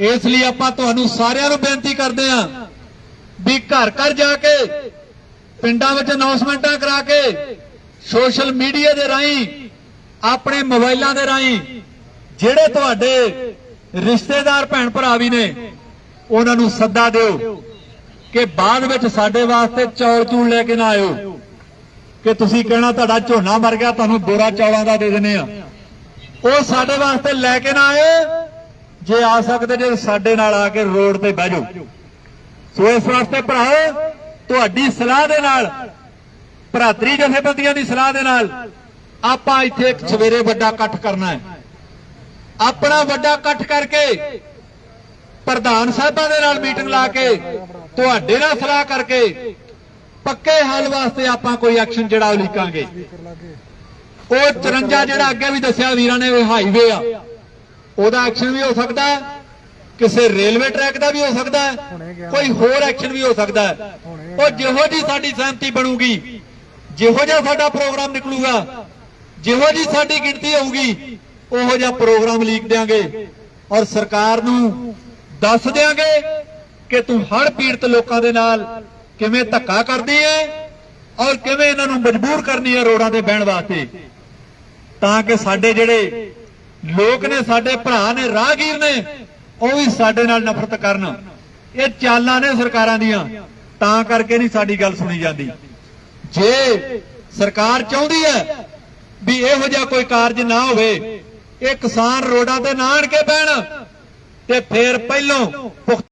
ਇਸ ਲਈ ਆਪਾਂ ਤੁਹਾਨੂੰ ਸਾਰਿਆਂ ਨੂੰ ਬੇਨਤੀ ਕਰਦੇ ਹਾਂ ਵੀ ਘਰ ਘਰ ਜਾ ਕੇ ਪਿੰਡਾਂ ਵਿੱਚ ਅਨਾਉਂਸਮੈਂਟਾਂ ਕਰਾ ਕੇ ਸੋਸ਼ਲ ਮੀਡੀਆ ਦੇ ਰਾਹੀਂ, ਆਪਣੇ ਮੋਬਾਈਲਾਂ ਦੇ ਰਾਹੀਂ ਜਿਹੜੇ ਤੁਹਾਡੇ ਰਿਸ਼ਤੇਦਾਰ ਭੈਣ ਭਰਾ ਵੀ ਨੇ, ਉਹਨਾਂ ਨੂੰ ਸੱਦਾ ਦਿਓ ਕਿ ਬਾਅਦ ਵਿੱਚ ਸਾਡੇ ਵਾਸਤੇ ਚੌਲ ਚੂਲ ਲੈ ਕੇ ਨਾ ਆਇਓ। ਕਿ ਤੁਸੀਂ ਕਹਿਣਾ ਤੁਹਾਡਾ ਝੋਨਾ ਮਰ ਗਿਆ, ਤੁਹਾਨੂੰ ਬੋਰਾ ਚੌਲਾਂ ਦਾ ਦੇ ਦਿੰਨੇ ਆ ਉਹ ਸਾਡੇ ਵਾਸਤੇ ਲੈ ਕੇ ਨਾ ਆਇਓ ਜੇ ਆ ਸਕਦੇ ਜੇ ਸਾਡੇ ਨਾਲ ਆ ਕੇ ਰੋਡ ਤੇ ਬਹਿ ਜਾਓ। ਸੋ ਇਸ ਵਾਸਤੇ ਭਰਾਓ, ਤੁਹਾਡੀ ਸਲਾਹ ਦੇ ਨਾਲ, ਭਰਾਤਰੀ ਜਥੇਬੰਦੀਆਂ ਦੀ ਸਲਾਹ ਦੇ ਨਾਲ, ਆਪਾਂ ਇੱਥੇ ਇੱਕ ਸਵੇਰੇ ਵੱਡਾ ਇਕੱਠ ਕਰਨਾ ਹੈ। ਆਪਣਾ ਵੱਡਾ ਇਕੱਠ ਕਰਕੇ ਪ੍ਰਧਾਨ ਸਾਹਿਬਾਂ ਦੇ ਨਾਲ ਮੀਟਿੰਗ ਲਾ ਕੇ, ਤੁਹਾਡੇ ਨਾਲ ਸਲਾਹ ਕਰਕੇ, ਪੱਕੇ ਹੱਲ ਵਾਸਤੇ ਆਪਾਂ ਕੋਈ ਐਕਸ਼ਨ ਜਿਹੜਾ ਉਹ ਲਿਖਾਂਗੇ ਉਹ 54 ਜਿਹੜਾ ਅੱਗੇ ਵੀ ਦੱਸਿਆ ਵੀਰਾਂ ਨੇ, ਉਹ ਹਾਈਵੇ ਆ। ਉਹਦਾ ਐਕਸ਼ਨ ਵੀ ਹੋ ਸਕਦਾ ਹੈ ਕਿਸੇ ਰੇਲਵੇ ਟਰੈਕ ਦਾ ਵੀ ਹੋ ਸਕਦਾ ਹੈ ਕੋਈ ਹੋਰ ਐਕਸ਼ਨ ਵੀ ਹੋ ਸਕਦਾ ਹੈ। ਉਹ ਜਿਹੋ ਜੀ ਸਾਡੀ ਸਹਿਮਤੀ ਬਣੂਗੀ ਜਿਹੋ ਜਿਹਾ ਸਾਡਾ ਪ੍ਰੋਗਰਾਮ ਨਿਕਲੂਗਾ ਜਿਹੋ ਜੀ ਸਾਡੀ ਗਿਣਤੀ ਹੋਊਗੀ ਉਹੋ ਜਿਹਾ ਪ੍ਰੋਗਰਾਮ ਲੀਕ ਦੇਾਂਗੇ ਔਰ ਸਰਕਾਰ ਨੂੰ ਦੱਸ ਦੇਾਂਗੇ ਕਿ ਤੂੰ ਹੜ ਪੀੜਤ ਲੋਕਾਂ ਦੇ ਨਾਲ ਕਿਵੇਂ ਧੱਕਾ ਕਰਦੀ ਹੈ ਔਰ ਕਿਵੇਂ ਇਹਨਾਂ ਨੂੰ ਮਜਬੂਰ ਕਰਨੀ ਹੈ ਰੋਡਾਂ ਤੇ ਬਹਿਣ ਵਾਸਤੇ। ਤਾਂ ਕਿ ਸਾਡੇ ਜਿਹੜੇ ਲੋਕ ਨੇ ਸਾਡੇ ਭਰਾ ਨੇ, ਰਾਹਗੀਰ ਨੇ, ਉਹ ਵੀ ਸਾਡੇ ਨਾਲ ਨਫ਼ਰਤ ਕਰਨ। ਇਹ ਚਾਲਾਂ ਨੇ ਸਰਕਾਰਾਂ ਦੀਆਂ, ਤਾਂ ਕਰਕੇ ਨਹੀਂ ਸਾਡੀ ਗੱਲ ਸੁਣੀ ਜਾਂਦੀ। ਜੇ ਸਰਕਾਰ ਚਾਹੁੰਦੀ ਹੈ ਵੀ ਇਹੋ ਜਿਹਾ ਕੋਈ ਕਾਰਜ ਨਾ ਹੋਵੇ, ਇਹ ਕਿਸਾਨ ਰੋਡਾਂ ਤੇ ਨਾ ਆਣ ਕੇ ਬਹਿਣ, ਤੇ ਫੇਰ ਪਹਿਲੋਂ ਪੁਖਤਾ